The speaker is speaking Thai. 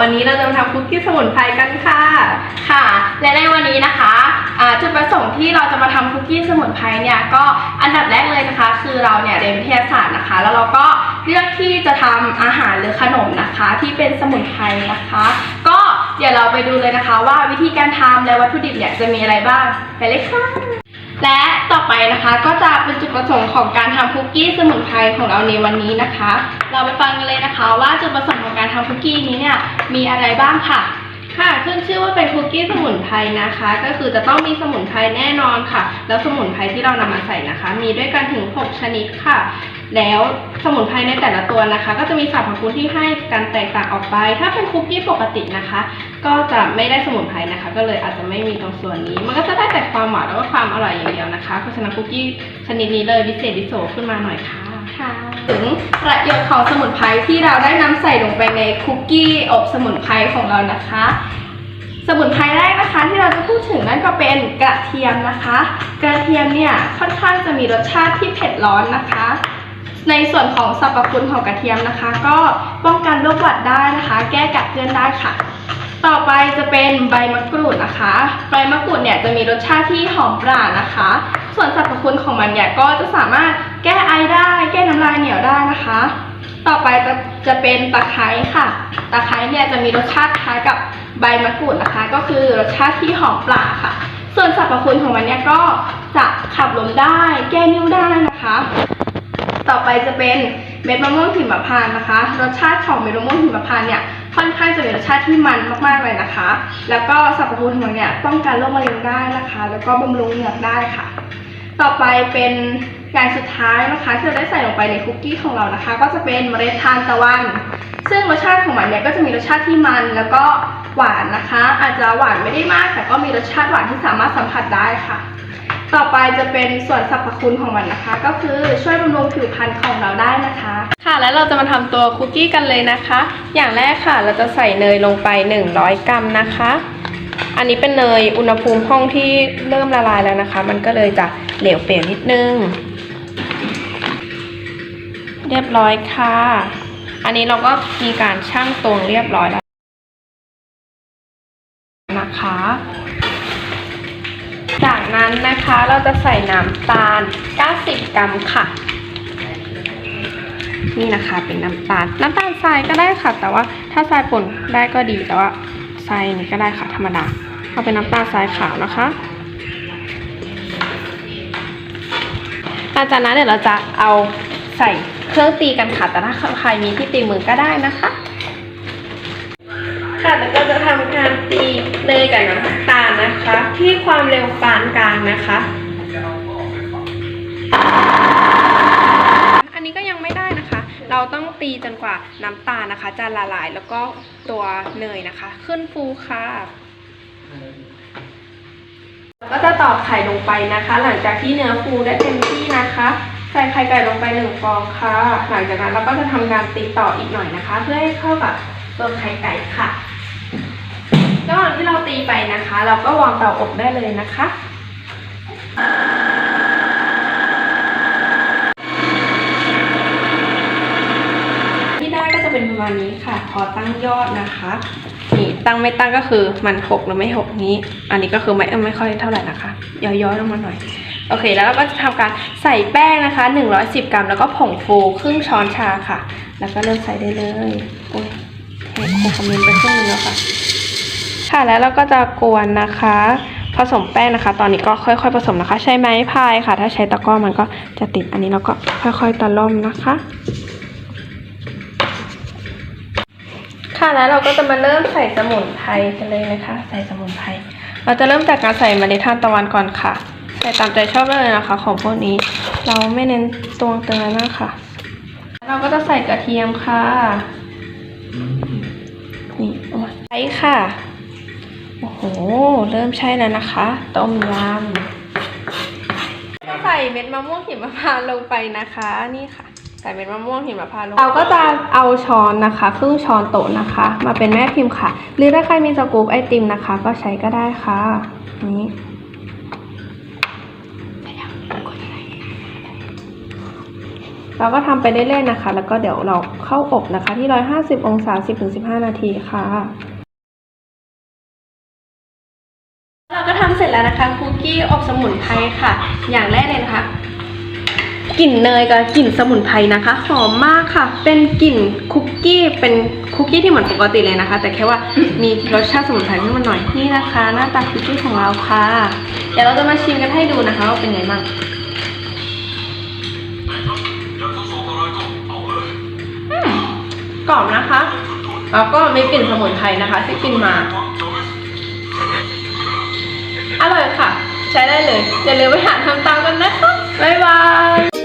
วันนี้เราจะมาทำคุกกี้สมุนไพรกันค่ะ ค่ะ และในวันนี้นะคะจุดประสงค์ที่เราจะมาทำคุกกี้สมุนไพรเนี่ยก็อันดับแรกเลยนะคะ คือเราเนี่ยเรียนวิทยาศาสตร์นะคะ แล้วเราก็เลือกที่จะทำอาหารหรือขนมนะคะ ที่เป็นสมุนไพรนะคะ ก็เดี๋ยวเราไปดูเลยนะคะ ว่าวิธีการทำและวัตถุดิบเนี่ยจะมีอะไรบ้างไปเลยค่ะ และต่อไปนะคะก็จะเป็นจุดประสงค์ของการทำคุกกี้สมุนไพรของเราในวันนี้นะคะ เราไปฟังกันเลยนะคะ ว่าจุดประสงค์ของการทำคุกกี้นี้เนี่ยมีอะไรบ้างค่ะ ค่ะขึ้นชื่อว่าเป็นคุกกี้สมุนไพรนะคะ ก็คือจะต้องมีสมุนไพรแน่นอนค่ะ แล้วสมุนไพรที่เรานำมาใส่นะคะ มีด้วยกันถึง 6 ชนิดค่ะ แล้วสมุนไพรในแต่ละตัวนะคะ ก็จะมีสรรพคุณที่ให้กันแตกต่างออกไป ถ้าเป็นคุกกี้ปกตินะคะ ก็จะไม่ได้สมุนไพรนะคะ ก็เลยอาจจะไม่มีตรงส่วนนี้ มันก็จะได้แต่ความหวานแล้วก็ความอร่อยอย่างเดียวนะคะเพราะฉะนั้นคุกกี้ชนิดนี้เลยวิเศษวิโสขึ้นมาหน่อยค่ะค่ะถึงประโยชน์ของสมุนไพรที่เราได้นำใส่ลงไปในคุกกี้อบสมุนไพรของเรานะคะ สมุนไพรแรกนะคะที่เราจะพูดถึงนั่นก็เป็นกระเทียมนะคะ กระเทียมเนี่ยค่อนข้างจะมีรสชาติที่เผ็ดร้อนนะคะในส่วนของสรรพคุณของกระเทียมนะคะ ก็ป้องกันโรคหวัดได้นะคะ แก้กัดเกลื่อนได้ค่ะ ต่อไปจะเป็นใบมะกรูดนะคะ ใบมะกรูดเนี่ยจะมีรสชาติที่หอมปรานะคะ ส่วนสรรพคุณของมันเนี่ยก็จะสามารถแก้ไอได้ แก้น้ำลายเหนียวได้นะคะ ต่อไปจะจะเป็นตะไคร้ค่ะ ตะไคร้เนี่ยจะมีรสชาติคล้ายกับใบมะกรูดนะคะ ก็คือรสชาติที่หอมปลาค่ะ ส่วนสรรพคุณของมันเนี่ยก็จะขับลมได้ แก้นิ่วได้นะคะ ต่อไปจะเป็นเม็ดมะม่วงหิมพานต์นะคะ รสชาติของเม็ดมะม่วงหิมพานต์เนี่ย ค่อนข้างจะมีรสชาติที่มันมากๆเลยนะคะ แล้วก็สรรพคุณของมันเนี่ยป้องกันโรคมะเร็งได้นะคะ แล้วก็บำรุงเหงือกได้ค่ะ ต่อไปเป็นอย่างสุดท้ายนะคะที่เราได้ใส่ลงไปในคุกกี้ของเรานะคะ ก็จะเป็นเมล็ดทานตะวัน ซึ่งรสชาติของมันเนี่ยก็จะมีรสชาติที่มันแล้วก็หวานนะคะ อาจจะหวานไม่ได้มาก แต่ก็มีรสชาติหวานที่สามารถสัมผัสได้ค่ะ ต่อไปจะเป็นส่วนสรรพคุณของมันนะคะ ก็คือช่วยบำรุงผิวพรรณของเราได้นะคะ ค่ะแล้วเราจะมาทำตัวคุกกี้กันเลยนะคะ อย่างแรกค่ะเราจะใส่เนยลงไป 100 กรัมนะคะ อันนี้เป็นเนยอุณหภูมิห้องที่เริ่มละลายแล้วนะคะ มันก็เลยจะเหลวเปลี่ยนนิดนึง เรียบร้อยค่ะ อันนี้เราก็มีการชั่งตวงเรียบร้อยแล้วนะคะ นั้นนะคะเราจะใส่น้ำตาล 90 กรัมค่ะ นี่นะคะเป็นน้ำตาล น้ำตาลทรายก็ได้ค่ะ แต่ว่าถ้าทรายป่นได้ก็ดี แต่ว่าทรายนี่ก็ได้ค่ะธรรมดา เอาเป็นน้ำตาลทรายขาวนะคะหลังจากนั้นเดี๋ยวเราจะเอาใส่เครื่องตีกันค่ะ แต่ถ้าใครมีที่ตีมือก็ได้นะคะ ค่ะแล้วก็จะทำการตีเนยกันนะคะ ที่ความเร็วปานกลางนะคะ อันนี้ก็ยังไม่ได้นะคะ เราต้องตีจนกว่าน้ำตาลนะคะ จะละลายแล้วก็ตัวเนยนะคะ ขึ้นฟูค่ะก็จะตอกไข่ลงไปนะคะ หลังจากที่เนื้อฟูได้เต็มที่นะคะใส่ไข่ไก่ลงไปหนึ่งฟองค่ะ หลังจากนั้นเราก็จะทำการตีต่ออีกหน่อยนะคะ เพื่อให้เข้ากับตัวไข่ไก่ค่ะ ระหว่างที่เราตีไปนะคะ เราก็วางเตาอบได้เลยนะคะที่ได้ก็จะเป็นประมาณนี้ค่ะ พอตั้งยอดนะคะนี่ตั้งไม่ตั้งก็คือมันหกหรือไม่หกนี้ อันนี้ก็คือไม่ไม่ค่อยเท่าไหร่นะคะ ย้อยๆลงมาหน่อยโอเค แล้วเราก็จะทำการใส่แป้งนะคะ 110 กรัม แล้วก็ผงฟูครึ่งช้อนชาค่ะ แล้วก็เริ่มใส่ได้เลย โอ้ยเทโคคอมเมนต์ไปครึ่งนึงแล้วค่ะ ค่ะแล้วเราก็จะกวนนะคะ ผสมแป้งนะคะ ตอนนี้ก็ค่อยๆผสมนะคะ ใช้ไม้พายค่ะ ถ้าใช้ตะกร้อมันก็จะติดอันนี้เราก็ค่อยๆตะล่อมนะคะ ค่ะแล้วเราก็จะมาเริ่มใส่สมุนไพรกันเลยนะคะ ใส่สมุนไพรเราจะเริ่มจากการใส่เมล็ดทานตะวันก่อนค่ะใส่ตามใจชอบได้เลยนะคะ ของพวกนี้เราไม่เน้นตวงเตือนมากค่ะเราก็จะใส่กระเทียมค่ะนี่โอ้ยใช้ค่ะโอ้โห เริ่มใช่แล้วนะคะ ต้มยำใส่เม็ดมะม่วงหิมพานต์ลงไปนะคะ นี่ค่ะ ใส่เม็ดมะม่วงหิมพานต์ลงเราก็จะเอาช้อนนะคะ ครึ่งช้อนโต๊ะนะคะ มาเป็นแม่พิมพ์ค่ะ หรือถ้าใครมีสกู๊ปไอติมนะคะ ก็ใช้ก็ได้ค่ะนี่เราก็ทำไปเรื่อยๆนะคะ แล้วก็เดี๋ยวเราเข้าอบนะคะ ที่ 150 องศา 10-15 นาทีค่ะ ก็ทำเสร็จแล้วนะคะคุกกี้อบสมุนไพรค่ะ อย่างแรกเลยนะคะกลิ่นเนยกับกลิ่นสมุนไพรนะคะหอมมากค่ะ เป็นกลิ่นคุกกี้เป็นคุกกี้ที่เหมือนปกติเลยนะคะ แต่แค่ว่ามีรสชาติสมุนไพรขึ้นมาหน่อยนี่นะคะ หน้าตาคุกกี้ของเราค่ะ เดี๋ยวเราจะมาชิมกันให้ดูนะคะว่าเป็นไงบ้างอืมกรอบนะคะ แล้วก็มีกลิ่นสมุนไพรนะคะ ที่กินมา อร่อยค่ะ ใช้ได้เลยอย่าลืมไปหาทำตามกันนะคะบ๊ายบาย